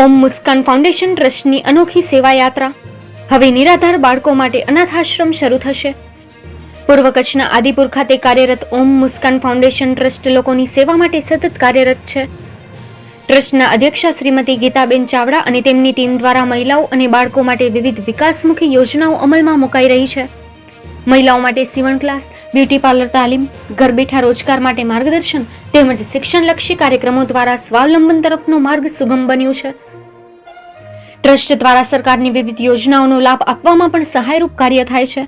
ઓમ Muskan foundation ટ્રસ્ટની અનોખી સેવા યાત્રા હવે નિરાધાર બાળકો માટે અનાથ આશ્રમ શરૂ થશે. પૂર્વ કચ્છના આદિપુર ખાતે કાર્યરત ઓમ મુસ્કાન ફાઉન્ડેશન ટ્રસ્ટ લોકોની સેવા માટે સતત કાર્યરત છે. ટ્રસ્ટના અધ્યક્ષા શ્રીમતી ગીતાબેન ચાવડા અને તેમની ટીમ દ્વારા મહિલાઓ અને બાળકો માટે વિવિધ વિકાસમુખી યોજનાઓ અમલમાં મુકાઈ રહી છે. મહિલાઓ માટે સીવણ ક્લાસ, બ્યુટી પાર્લર તાલીમ, ઘર બેઠા રોજગાર માટે માર્ગદર્શન તેમજ શિક્ષણલક્ષી કાર્યક્રમો દ્વારા સ્વાવલંબન તરફનો માર્ગ સુગમ બન્યું છે. ટ્રસ્ટ દ્વારા સરકારની વિવિધ યોજનાઓનો લાભ આપવામાં પણ સહાયરૂપ કાર્ય થાય છે.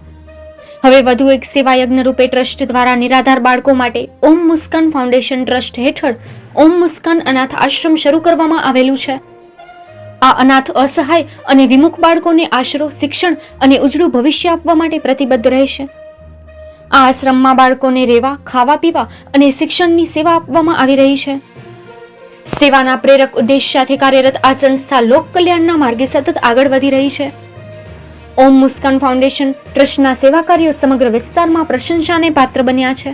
હવે વધુ એક સેવાયજ્ઞ રૂપે ટ્રસ્ટ દ્વારા નિરાધાર બાળકો માટે ઓમ મુસ્કાન ફાઉન્ડેશન ટ્રસ્ટ હેઠળ ઓમ મુસ્કાન અનાથ આશ્રમ શરૂ કરવામાં આવેલું છે. આ અનાથ અસહાય અને વિમુખ બાળકોને આશરો, શિક્ષણ અને ઉજળું ભવિષ્ય આપવા માટે પ્રતિબદ્ધ રહેશે. આ આશ્રમમાં બાળકોને રહેવા ખાવા પીવા અને શિક્ષણની સેવા આપવામાં આવી રહી છે. સેવાના પ્રેરક ઉદ્દેશ સાથે કાર્યરત આ સંસ્થા લોક કલ્યાણના માર્ગે સતત આગળ વધી રહી છે. ઓમ મુસ્કાન ફાઉન્ડેશન ટ્રસ્ટના સેવા કાર્યો સમગ્ર વિસ્તારમાં પ્રશંસાને પાત્ર બન્યા છે.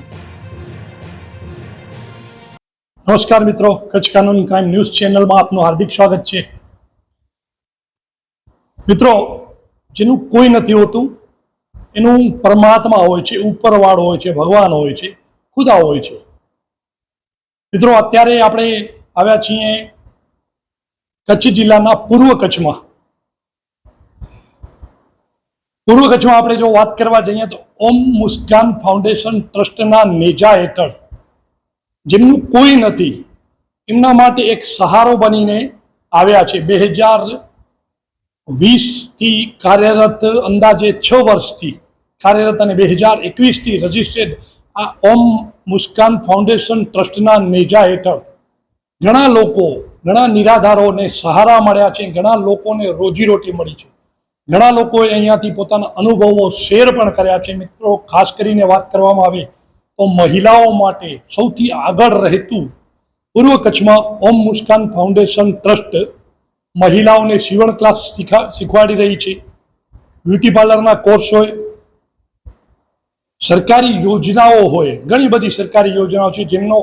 નમસ્કાર મિત્રો, કચ્છ કાનૂન ક્રાઇમ ન્યૂઝ ચેનલમાં આપનું હાર્દિક સ્વાગત છે. મિત્રો, જેનું કોઈ નથી હોતું, એનું પરમાત્મા હોય છે, ઉપરવાળો હોય છે, ભગવાન હોય છે, ખુદા હોય છે. મિત્રો, અત્યારે આપણે આવ્યા છીએ કચ્છ જિલ્લાના પૂર્વ કચ્છમાં. પૂર્વ કચ્છમાં આપણે જો વાત કરવા જઈએ તો ઓમ મુસ્કાન ફાઉન્ડેશન ટ્રસ્ટના નેજા હેઠળ, જેમનું કોઈ નથી, એમના માટે એક સહારો બનીને આવ્યા છે. બે હજાર વીસથી કાર્યરત અંદાજે છ વર્ષથી કાર્યરત અને બે હજાર એકવીસથી રજિસ્ટર્ડ આ ઓમ મુસ્કાન ફાઉન્ડેશન ટ્રસ્ટના નેજા હેઠળ ઘણા લોકો, ઘણા નિરાધારોને સહારા મળ્યા છે, ઘણા લોકોને રોજીરોટી મળી છે. ઘણા લોકોએ અહીંયાથી પોતાના અનુભવો શેર પણ કર્યા છે. મિત્રો, ખાસ કરીને વાત કરવામાં આવે તો મહિલાઓ માટે સૌથી આગળ રહેતું પૂર્વ કચ્છમાં ઓમ મુસ્કાન ફાઉન્ડેશન ટ્રસ્ટ મહિલાઓને સીવણ ક્લાસ શીખા, શીખવાડી રહી છે. બ્યુટી પાર્લરના કોર્સ હોય, સરકારી યોજનાઓ હોય, ઘણી બધી સરકારી યોજનાઓ છે જેમનો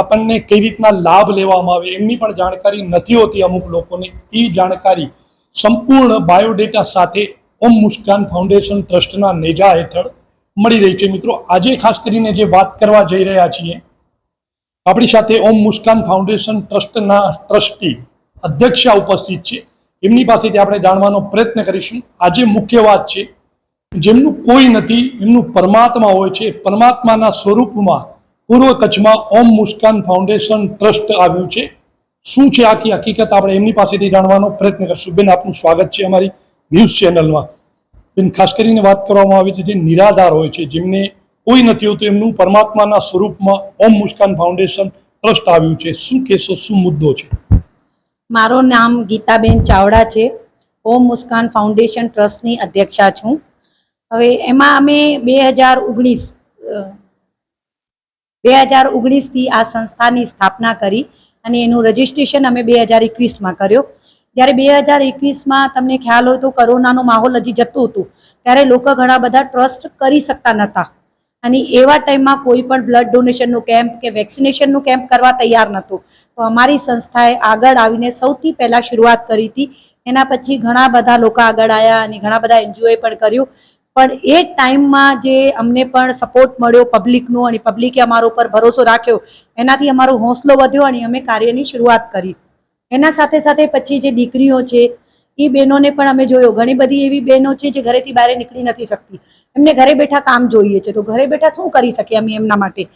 આપણને કઈ રીતના લાભ લેવામાં આવે એમની પણ જાણકારી નથી હોતી અમુક લોકોને. એ જાણકારી સંપૂર્ણ બાયોડેટા સાથે ઓમ મુસ્કાન ફાઉન્ડેશન ટ્રસ્ટના નેજા હેઠળ મળી રહી છે. મિત્રો, આજે ખાસ કરીને જે વાત કરવા જઈ રહ્યા છીએ, આપણી સાથે ઓમ મુસ્કાન ફાઉન્ડેશન ટ્રસ્ટના ટ્રસ્ટી અધ્યક્ષા ઉપસ્થિત છે. એમની પાસેથી આપણે જાણવાનો પ્રયત્ન કરીશું. આજે મુખ્ય વાત છે, જેમનું કોઈ નથી, એમનું પરમાત્મા હોય છે. પરમાત્માના સ્વરૂપમાં પૂર્વ કચ્છમાં ઓમ મુસ્કાન ફાઉન્ડેશન ટ્રસ્ટ આવ્યું છે. શું છે આખી હકીકત? આપણે એમની પાસેથી જાણવાનો પ્રયત્ન કરશું. બેન, આપનું સ્વાગત છે અમારી ન્યૂઝ ચેનલમાં. બેન, ખાસ કરીને વાત કરવામાં આવી છે જે નિરાધાર હોય છે, જેમને કોઈ નથી હોતું, એમનું પરમાત્માના સ્વરૂપમાં ઓમ મુસ્કાન ફાઉન્ડેશન ટ્રસ્ટ આવ્યું છે. શું કહેશો? શું મુદ્દો છે? મારું નામ ગીતાબેન ચાવડા છે. ઓમ મુસ્કાન ફાઉન્ડેશન ટ્રસ્ટની અધ્યક્ષા છું. હવે એમાં અમે બે હજાર ઓગણીસ બે હજાર ઓગણીસથી આ સંસ્થાની સ્થાપના કરી અને એનું રજિસ્ટ્રેશન અમે બે હજાર એકવીસમાં કર્યો. જ્યારે બે હજાર એકવીસમાં તમને ખ્યાલ હોય તો કોરોનાનો માહોલ હજી જતું હતું, ત્યારે લોકો ઘણા બધા ટ્રસ્ટ કરી શકતા નહોતા. અને એવા ટાઈમમાં કોઈ પણ બ્લડ ડોનેશનનું કેમ્પ કે વેક્સિનેશનનું કેમ્પ કરવા તૈયાર નહોતું. તો અમારી સંસ્થાએ આગળ આવીને સૌથી પહેલાં શરૂઆત કરી હતી. એના પછી ઘણા બધા લોકો આગળ આવ્યા અને ઘણા બધા એનજીઓએ પણ કર્યું. પણ એ ટાઈમમાં જે અમને પણ સપોર્ટ મળ્યો પબ્લિકનો અને પબ્લિકે અમારો ઉપર ભરોસો રાખ્યો, એનાથી અમારો હોંસલો વધ્યો અને અમે કાર્યની શરૂઆત કરી. એના સાથે સાથે પછી જે દીકરીઓ છે, એ બહેનોને પણ અમે જોયો. ઘણી બધી એવી બહેનો છે જે ઘરેથી બહાર નીકળી નથી શકતી. એમને ઘરે બેઠા કામ જોઈએ છે. તો ઘરે બેઠા શું કરી શકીએ અમે એમના માટે?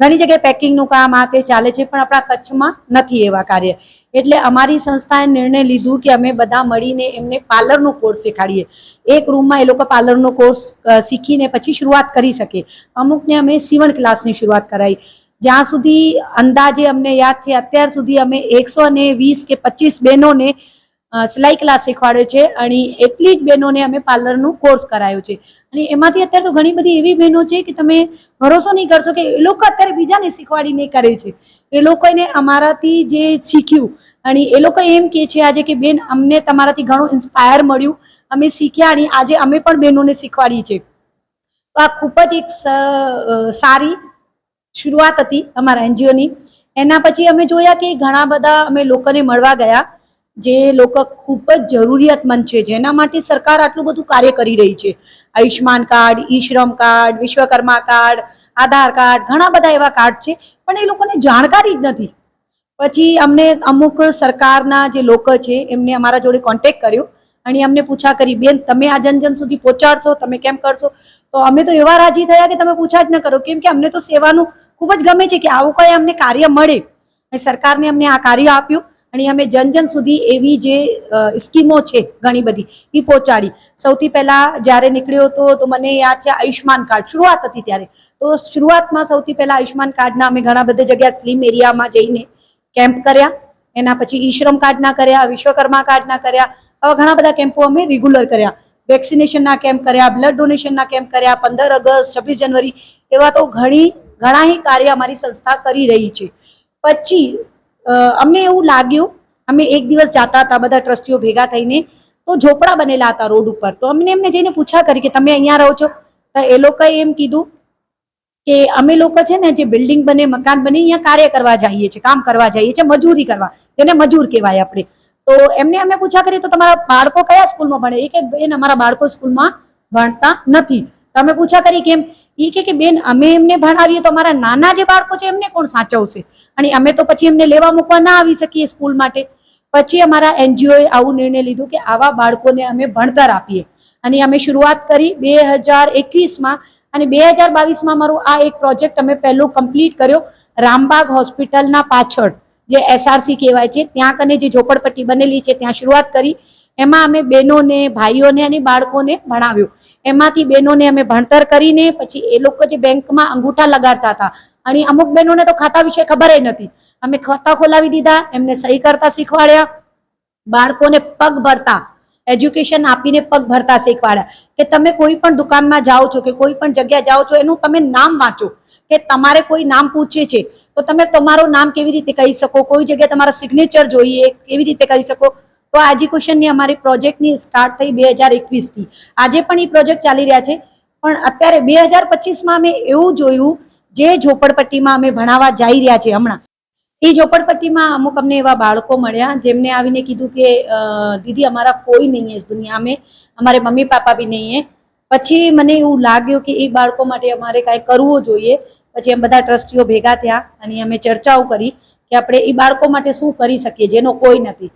ઘણી જગ્યાએ પેકિંગનું કામ આ તે ચાલે છે, પણ આપણા કચ્છમાં નથી એવા કાર્ય. એટલે અમારી સંસ્થાએ નિર્ણય લીધું કે અમે બધા મળીને એમને પાર્લરનો કોર્સ શીખાડીએ એક રૂમમાં એ લોકો પાર્લરનો કોર્સ શીખીને પછી શરૂઆત કરી શકે. અમુકને અમે સીવણ ક્લાસની શરૂઆત કરાવી જ્યાં સુધી અંદાજે અમને યાદ છે, અત્યાર સુધી અમે એકસો વીસ કે પચીસ બહેનોને સિલાઈ ક્લાસ શીખવાડ્યો છે અને એટલી જ બહેનોને અમે પાર્લરનું કોર્સ કરાયો છે. અને એમાંથી અત્યારે તો ઘણી બધી એવી બહેનો છે કે તમે ભરોસો નહીં કરશો કે એ લોકો અત્યારે બીજાને શીખવાડીને કરે છે. એ લોકોને અમારાથી જે શીખ્યું અને એ લોકો એમ કહે છે આજે કે બેન, અમને તમારાથી ઘણું ઇન્સ્પાયર મળ્યું. અમે શીખ્યા અને આજે અમે પણ બહેનોને શીખવાડીએ છીએ. તો આ ખૂબ જ એક સારી શરૂઆત હતી અમારા એનજીઓની. એના પછી અમે જોયા કે ઘણા બધા અમે લોકોને મળવા ગયા. જે લોકો ખૂબ જ જરૂરિયાતમંદ છે, જેના માટે સરકાર આટલું બધું કાર્ય કરી રહી છે. Ayushman card, E Shram card, Vishwakarma card, Aadhaar card, ઘણા બધા એવા કાર્ડ છે, પણ એ લોકોને જાણકારી જ નથી. પછી અમને અમુક સરકારના જે લોકો છે, એમને અમારા જોડે કોન્ટેક્ટ કર્યો અને અમને પૂછા કરી, બેન, તમે આ જન જન સુધી પહોંચાડશો, તમે કેમ કરશો? તો અમે તો એવા રાજી થયા કે તમે પૂછા જ ન કરો, કેમ કે અમને તો સેવાનું ખૂબ જ ગમે છે કે આવું કંઈ અમને કાર્ય મળે. સરકારને અમને આ કાર્ય આપ્યું. અને અમે જન જન સુધી એવી જે સ્કીમો છે ઘણી બધી એ પહોંચાડી. સૌથી પહેલા જ્યારે નીકળ્યો હતો, તો મને યાદ છે આયુષ્માન કાર્ડ, શરૂઆત હતી ત્યારે. તો શરૂઆતમાં સૌથી પહેલા આયુષ્માન કાર્ડના અમે ઘણા બધા જગ્યા સ્લીમ એરિયામાં જઈને કેમ્પ કર્યા. એના પછી ઈ શ્રમ કાર્ડના કર્યા, વિશ્વકર્મા કાર્ડના કર્યા. આવા ઘણા બધા કેમ્પો અમે રેગ્યુલર કર્યા. વેક્સિનેશનના કેમ્પ કર્યા, બ્લડ ડોનેશનના કેમ્પ કર્યા, પંદર ઓગસ્ટ, છવ્વીસ જનવરી એવા તો ઘણી, ઘણા કાર્ય અમારી સંસ્થા કરી રહી છે. પછી અમને એવું લાગ્યું, અમે એક દિવસ જાતા હતા, બધા ટ્રસ્ટીઓ ભેગા થઈને, તો ઝોપડા બનેલા હતા રોડ ઉપર. તો અમને એમને જઈને પૂછા કરી કે તમે અહીંયા રહો છો? તો એ લોકોએ એમ કીધું કે અમે લોકો છે ને જે બિલ્ડિંગ બને, મકાન બને, અહીંયા કાર્ય કરવા જઈએ છીએ, કામ કરવા જઈએ છીએ, મજૂરી કરવા. તેને મજૂર કહેવાય આપણે. તો એમને અમે પૂછા કરી, તો તમારા બાળકો કયા સ્કૂલમાં ભણે? એ કે, બેન, અમારા બાળકો સ્કૂલમાં ભણતા નથી. તમે પૂછા કરી કેમ એ કે કે બેન, અમે એમને ભણાવીએ તો અમારા નાના જે બાળકો છે એમને કોણ સાચવશે? અને અમે તો પછી એમને લેવા મૂકવા ના આવી શકીએ સ્કૂલ માટે. પછી અમારા એનજીઓએ આવું નિર્ણય લીધો કે આવા બાળકોને અમે ભણતર આપીએ. અને અમે શરૂઆત કરી બે હજાર એકવીસમાં અને બે હજાર બાવીસમાં અમારું આ એક પ્રોજેક્ટ અમે પહેલું કમ્પ્લીટ કર્યો રામબાગ હોસ્પિટલના પાછળ, જે એસઆરસી કહેવાય છે. ત્યાં કને જે ઝોપડપટ્ટી બનેલી છે, ત્યાં શરૂઆત કરી. એમાં અમે બહેનોને, ભાઈઓને અને બાળકોને ભણાવ્યું. એમાંથી બહેનોને અમે ભણતર કરીને પછી એ લોકો જે બેંકમાં અંગૂઠા લગાડતા હતા. અને અમુક બહેનોને તો ખાતા વિશે ખબર નથી. અમે ખાતા ખોલાવી દીધા, એમને સહી કરતા શીખવાડ્યા. બાળકોને પગ ભરતા, એજ્યુકેશન આપીને પગ ભરતા શીખવાડ્યા. કે તમે કોઈ પણ દુકાનમાં જાઓ છો કે કોઈ પણ જગ્યા જાઓ છો, એનું તમે નામ વાંચો. કે તમારે કોઈ નામ પૂછે છે, તો તમે તમારું નામ કેવી રીતે કહી શકો? કોઈ જગ્યાએ તમારા સિગ્નેચર જોઈએ, કેવી રીતે કરી શકો? તો આજી ક્વેશ્ચનની અમારી પ્રોજેક્ટની સ્ટાર્ટ થઈ બે હજાર એકવીસથી. આજે પણ એ પ્રોજેક્ટ ચાલી રહ્યા છે. પણ અત્યારે બે હજાર પચીસમાં અમે એવું જોયું, જે ઝોપડપટ્ટીમાં અમે ભણાવવા જઈ રહ્યા છે હમણાં. એ ઝોપડપટ્ટીમાં અમુક અમને એવા બાળકો મળ્યા, જેમને આવીને કીધું કે દીદી અમારા કોઈ નહીં એ દુનિયા અમારે મમ્મી પાપા બી નહીં હે પછી મને એવું લાગ્યું કે એ બાળકો માટે અમારે કાંઈ કરવું જોઈએ. પછી એમ બધા ટ્રસ્ટીઓ ભેગા થયા અને અમે ચર્ચાઓ કરી કે આપણે એ બાળકો માટે શું કરી શકીએ, જેનો કોઈ નથી.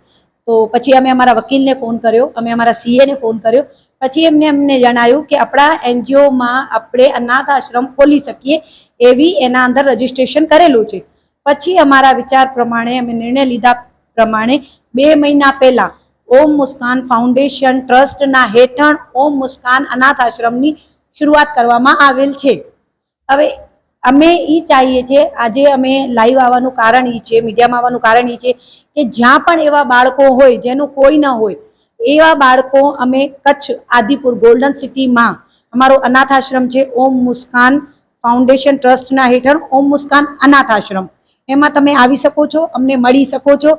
તો પછી અમે અમારા વકીલને ફોન કર્યો, અમે અમારા સીએને ફોન કર્યો. પછી એમને અમને જણાવ્યું કે આપણા એનજીઓમાં આપણે અનાથ આશ્રમ ખોલી શકીએ એવી એના અંદર રજીસ્ટ્રેશન કરેલું છે. પછી અમારા વિચાર પ્રમાણે અમે નિર્ણય લીધા પ્રમાણે બે મહિના પહેલા ઓમ મુસ્કાન ફાઉન્ડેશન ટ્રસ્ટના હેઠળ ઓમ મુસ્કાન અનાથ આશ્રમની શરૂઆત કરવામાં આવેલ છે. હવે અમે એ ચાહીએ છીએ, આજે અમે લાઈવ આવવાનું કારણ એ છે મીડિયામાં આવવાનું કારણ એ છે, કે જ્યાં પણ એવા બાળકો હોય, જેનું કોઈ ન હોય, એવા બાળકો અમે કચ્છ આદિપુર ગોલ્ડન સિટીમાં અમારો અનાથ આશ્રમ છે, ઓમ મુસ્કાન ફાઉન્ડેશન ટ્રસ્ટના હેઠળ, ઓમ મુસ્કાન અનાથ આશ્રમ. એમાં તમે આવી શકો છો, અમને મળી શકો છો.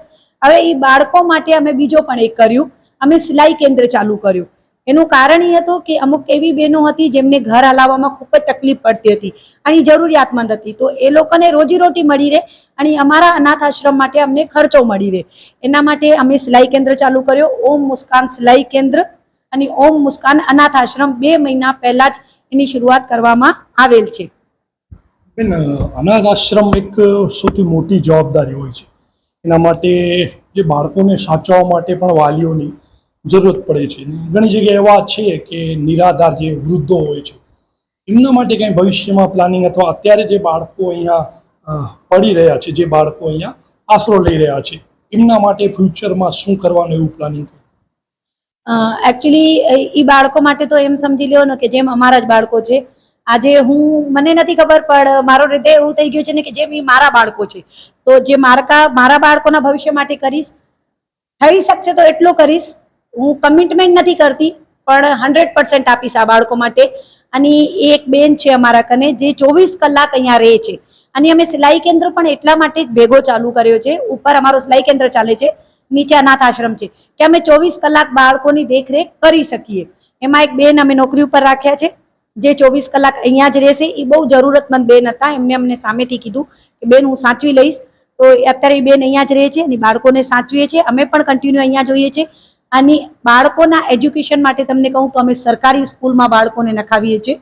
હવે એ બાળકો માટે અમે બીજો પણ એક કર્યું, અમે સિલાઈ કેન્દ્ર ચાલુ કર્યું. એનું કારણ એ હતું કે અમુક એવી બહેનો હતી જેમને ઘર હલાવવામાં ખૂબ જ તકલીફ પડતી હતી અને જરૂરિયાતમંદ હતી. તો એ લોકોને રોજીરોટી મળી રહે અને અમારા અનાથ આશ્રમ માટે અમને ખર્ચો મળી રહે. એના માટે અમે સિલાઈ કેન્દ્ર ચાલુ કર્યો. ઓમ મુસ્કાન સિલાઈ કેન્દ્ર અને ઓમ મુસ્કાન અનાથ આશ્રમ બે મહિના પહેલા જ એની શરૂઆત કરવામાં આવેલ છે. અનાથ આશ્રમ એક સૌથી મોટી જવાબદારી હોય છે. એના માટે જે બાળકોને સાચવવા માટે પણ વાલીઓની જરૂરત પડે છે. ઘણી જગ્યાએ એવા છે કે નિરાધાર જે વૃદ્ધો હોય છે, એમના માટે કંઈ ભવિષ્યમાં પ્લાનિંગ અથવા અત્યારે જે બાળકો અહીંયા પડી રહ્યા છે, જે બાળકો અહીંયા આશરો લઈ રહ્યા છે, એમના માટે ફ્યુચરમાં શું કરવાનું એવું પ્લાનિંગ એકચ્યુઅલી એ બાળકો માટે તો એમ સમજી લ્યો ને કે જેમ અમારા જ બાળકો છે, આજે હું, મને નથી ખબર, પણ મારો હૃદય એવું થઈ ગયું છે ને કે જેમ એ મારા બાળકો છે, તો જે મારકા, મારા બાળકોના ભવિષ્ય માટે કરીશ, થઈ શકશે તો એટલું કરીશ હું કમિટમેન્ટ નથી કરતી, પણ હંડ્રેડ પર્સન્ટ આપીશ આ બાળકો માટે. અને એક બેન છે અમારા કને, જે ચોવીસ કલાક અહીંયા રહે છે. અને અમે સિલાઈ કેન્દ્ર પણ એટલા માટે જ ભેગો ચાલુ કર્યો છે. ઉપર અમારો સિલાઈ કેન્દ્ર ચાલે છે, નીચે અનાથ આશ્રમ છે. કે અમે ચોવીસ કલાક બાળકોની દેખરેખ કરી શકીએ. એમાં એક બેન અમે નોકરી ઉપર રાખ્યા છે, જે ચોવીસ કલાક અહીંયા જ રહેશે. એ બહુ જરૂરતમંદ બેન હતા. એમને અમને સામેથી કીધું કે, બેન, હું સાચવી લઈશ. તો અત્યારે એ બેન અહીંયા જ રહે છે અને બાળકોને સાચવીએ છીએ. અમે પણ કન્ટિન્યુ અહીંયા જોઈએ છીએ. અને બાળકોના એજ્યુકેશન માટે તમને કહું તો અમે સરકારી સ્કૂલમાં બાળકોને નખાવીએ છીએ.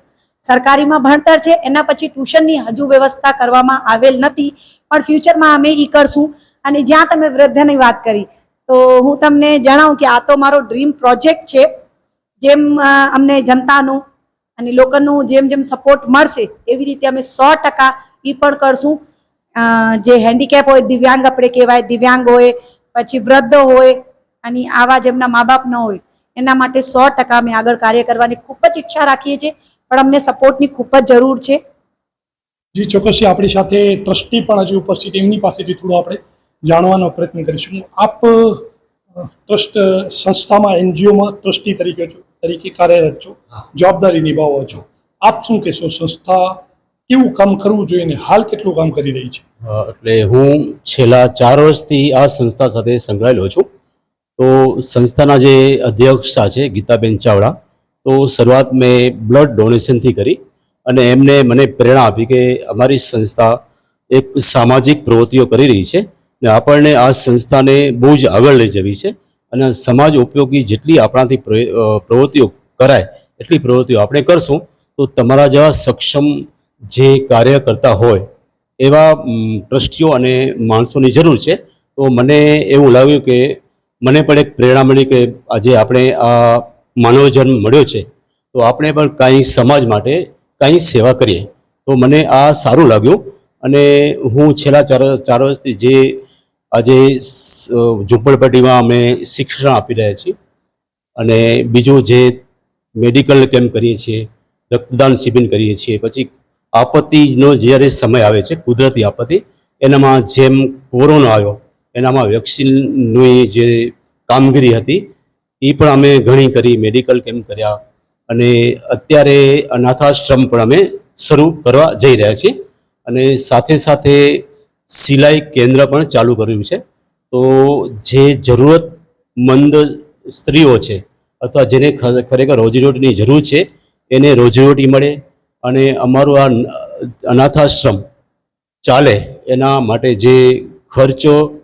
સરકારીમાં ભણતર છે, એના પછી ટ્યુશનની હજુ વ્યવસ્થા કરવામાં આવેલ નથી, પણ ફ્યુચરમાં અમે એ કરશું. અને જ્યાં તમે વૃદ્ધની વાત કરી, તો હું તમને જણાવું કે આ તો મારો ડ્રીમ પ્રોજેક્ટ છે. જેમ અમને જનતાનું અને લોકોનું જેમ જેમ સપોર્ટ મળશે, એવી રીતે અમે સો ટકા એ પણ કરશું. જે હેન્ડીકેપ હોય, દિવ્યાંગ આપણે કહેવાય, દિવ્યાંગ હોય, પછી વૃદ્ધ હોય અને આવા જેમના મા બાપ ન હોય એના માટે સો ટકા અમે આગળ કાર્ય કરવાની ખૂબ જ ઈચ્છા રાખીએ છીએ પણ અમને સપોર્ટની ખૂબ જ જરૂર છે. જી ચોક્કસથી આપણી સાથે ટ્રસ્ટી પણ હજી ઉપસ્થિત એમની પાસેથી થોડું આપણે જાણવાનો પ્રયત્ન કરીશું. આપ ટ્રસ્ટ સંસ્થામાં એનજીઓમાં ટ્રસ્ટી તરીકે તરીકે કાર્યરત છો જવાબદારી નિભાવો છો. આપ શું કહેશો? સંસ્થા કેવું કામ કરવું જોઈએ ને હાલ કેટલું કામ કરી રહી છે? એટલે હું છેલ્લા ચાર વર્ષથી આ સંસ્થા સાથે સંકળાયેલો છું. તો સંસ્થાના જે અધ્યક્ષા છે, ગીતાબેન ચાવડા, તો શરૂઆત મેં બ્લડ ડોનેશનથી કરી અને એમને મને પ્રેરણા આપી કે અમારી સંસ્થા એક સામાજિક પ્રવૃત્તિઓ કરી રહી છે ને આપણને આ સંસ્થાને બહુ જ આગળ લઈ જવી છે અને સમાજ ઉપયોગી જેટલી આપણાથી પ્રવૃત્તિઓ કરાય, એટલી પ્રવૃત્તિઓ આપણે કરશું, તો તમારા જેવા સક્ષમ જે કાર્ય કરતા હોય એવા ટ્રસ્ટીઓ અને માણસોની જરૂર છે. તો મને એવું લાગ્યું કે મને પણ એક પ્રેરણા મળી કે આજે આપણે આ માનવ જન્મ મળ્યો છે, તો આપણે પણ કાંઈ સમાજ માટે કાંઈ સેવા કરીએ. તો મને આ સારું લાગ્યું અને હું છેલ્લા ચાર ચાર વર્ષથી જે આજે ઝૂંપડપટ્ટીમાં અમે શિક્ષણ આપી રહ્યા છીએ અને બીજું જે મેડિકલ કેમ્પ કરીએ છીએ, રક્તદાન શિબિર કરીએ છીએ, પછી આપત્તિનો જ્યારે સમય આવે છે, કુદરતી આપત્તિ, એનામાં જેમ કોરોના આવ્યો એનામાં વેક્સિનની જે કામગીરી હતી, એ પણ અમે ઘણી કરી, મેડિકલ કેમ્પ કર્યા. અને અત્યારે અનાથાશ્રમ પણ અમે શરૂ કરવા જઈ રહ્યા છીએ. અને સાથે સાથે સિલાઈ કેન્દ્ર પણ ચાલુ કર્યું છે. તો જે જરૂરતમંદ સ્ત્રીઓ છે, અથવા જેને ખરેખર રોજીરોટીની જરૂર છે, એને રોજીરોટી મળે. અને અમારું આ અનાથાશ્રમ ચાલે એના માટે જે ખર્ચો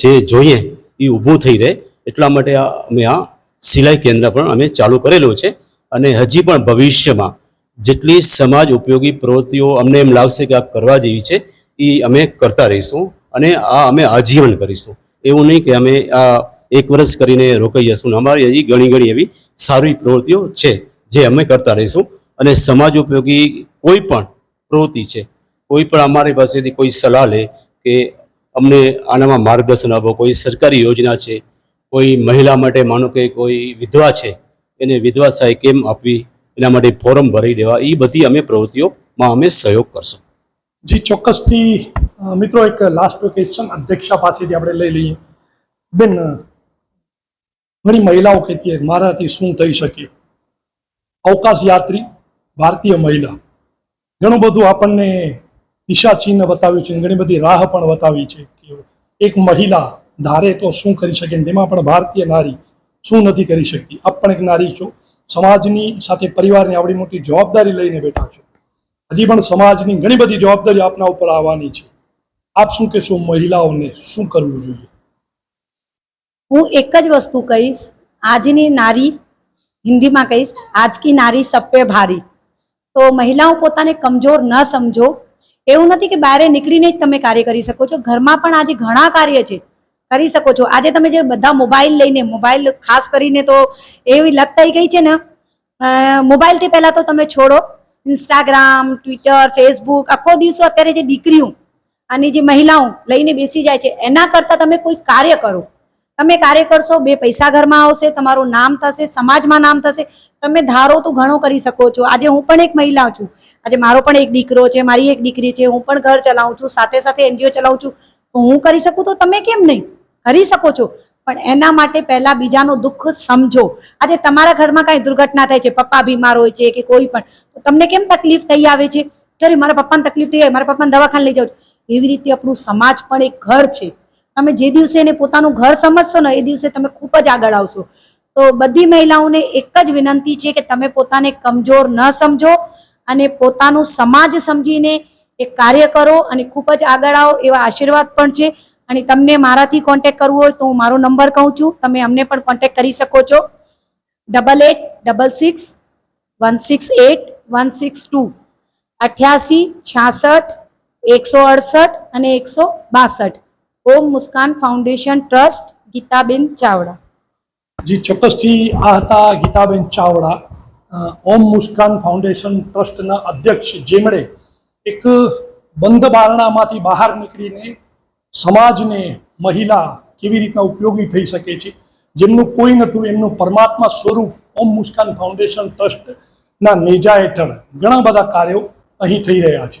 જે જોઈએ એ ઊભું થઈ રહે, એટલા માટે અમે આ સિલાઈ કેન્દ્ર પણ અમે ચાલુ કરેલું છે. અને હજી પણ ભવિષ્યમાં જેટલી સમાજ ઉપયોગી પ્રવૃત્તિઓ અમને એમ લાગશે કે આ કરવા જેવી છે એ અમે કરતા રહીશું અને આ અમે આજીવન કરીશું. એવું નહીં કે અમે આ એક વર્ષ કરીને રોકાઈ જશું. અમારી હજી ઘણી ઘણી એવી સારી પ્રવૃત્તિઓ છે જે અમે કરતા રહીશું. અને સમાજ ઉપયોગી કોઈ પણ પ્રવૃત્તિ છે, કોઈ પણ અમારી પાસેથી કોઈ સલાહ લે કે અમને આનામાં માર્ગદર્શન આપો. કોઈ સરકારી યોજના છે, કોઈ મહિલા માટે માનો કે કોઈ વિધવા છે, એને વિધવા સહાય કેમ આપવી, એના માટે ફોરમ ભરી દેવા એ બધી અમે પ્રવૃત્તિઓમાં અમે સહયોગ કરશું. જી, ચોક્કસથી મિત્રો, એક લાસ્ટ ક્વેશ્ચન અધ્યક્ષા પાસેથી આપણે લઈ લઈએ. બેન ઘણી મહિલાઓ કહેતી મારાથી શું થઈ શકે? અવકાશ યાત્રી ભારતીય મહિલા. ઘણું બધું આપણને દિશા ચિહ્ન બતાવ્યું છે ઘણી બધી રાહ પણ બતાવી છે કે એક મહિલા ધારે તો શું કરી શકે તેમાં પણ ભારતીય નારી શું નથી કરી શકતી? આપ પણ એક નારી છો. સમાજની સાથે પરિવારની આવડી મોટી જવાબદારી લઈને બેઠા છો. હજી પણ સમાજની ઘણી બધી જવાબદારી આપના ઉપર આવવાની છે. આપ શું કહેશો મહિલાઓને શું કરવું જોઈએ? હું એક જ વસ્તુ કહીશ. આજની નારી હિન્દીમાં કહીશ આજ કી નારી સબ ભારી. તો મહિલાઓ પોતાને કમજોર ન સમજો. એવું નથી કે બહાર નીકળીને જ તમે કાર્ય કરી શકો છો. ઘરમાં પણ આજે ઘણા કાર્ય છે. કરી શકો છો. આજે તમે જે બધા મોબાઈલ લઈને, મોબાઈલ ખાસ કરીને તો એવી લત થઈ ગઈ છે ને મોબાઈલથી પહેલાં તો તમે છોડો. ઇન્સ્ટાગ્રામ ટ્વિટર ફેસબુક આખો દિવસો અત્યારે જે દીકરીઓ અને જે મહિલાઓ લઈને બેસી જાય છે, એના કરતાં તમે કોઈ કાર્ય કરો. તમે કાર્ય કરશો, બે પૈસા ઘરમાં આવશે, તમારું નામ થશે, સમાજમાં નામ થશે. તમે ધારો તો ઘણો કરી શકો છો. આજે હું પણ એક મહિલા છું. આજે મારો પણ એક દીકરો છે, મારી એક દીકરી છે, હું પણ ઘર ચલાવું છું, સાથે સાથે એનજીઓ ચલાવું છું. તો હું કરી શકું તો તમે કેમ નહીં? કરી શકો છો. પણ એના માટે પહેલા બીજાનું દુઃખ સમજો. આજે તમારા ઘરમાં કાંઈ દુર્ઘટના થાય છે, પપ્પા બીમાર હોય છે કે કોઈ પણ, તો તમને કેમ તકલીફ થઈ આવે છે? ત્યારે મારા પપ્પાને તકલીફ થઈ જાય, મારા પપ્પાને દવાખાને લઈ જાઓ એવી રીતે આપણું સમાજ પણ એક ઘર છે. તમે જે દિવસે એને પોતાનું ઘર સમજશો ને એ દિવસે તમે ખૂબ જ આગળ આવશો. તો બધી મહિલાઓને એક જ વિનંતી છે કે તમે પોતાને કમજોર ન સમજો અને પોતાનું સમાજ સમજીને એક કાર્ય કરો અને ખૂબ જ આગળ આવો એવા આશીર્વાદ પણ છે. અને તમને મારાથી કોન્ટેક કરવો હોય તો હું મારો નંબર કહું છું. તમે અમને પણ કોન્ટેક કરી શકો છો. Double eight double six one six eight one six two અઠ્યાસી, છાસઠ, એકસો અડસઠ અને એકસો બાસઠ. Om Muskan foundation trust, Gitaben Chavda. જી, ચોક્કસથી આ હતા ગીતાબેન ચાવડા. ઓમ મુસ્કાન ફાઉન્ડેશન ટ્રસ્ટના અધ્યક્ષ જેમણે એક બંધ બારણામાંથી બહાર નીકળીને સમાજને, મહિલા કેવી રીતના ઉપયોગી થઈ શકે છે, જેમનું કોઈ નહોતું, એમનું પરમાત્મા સ્વરૂપ ઓમ મુસ્કાન ફાઉન્ડેશન ટ્રસ્ટના નેજા હેઠળ ઘણા બધા કાર્યો અહીં થઈ રહ્યા છે.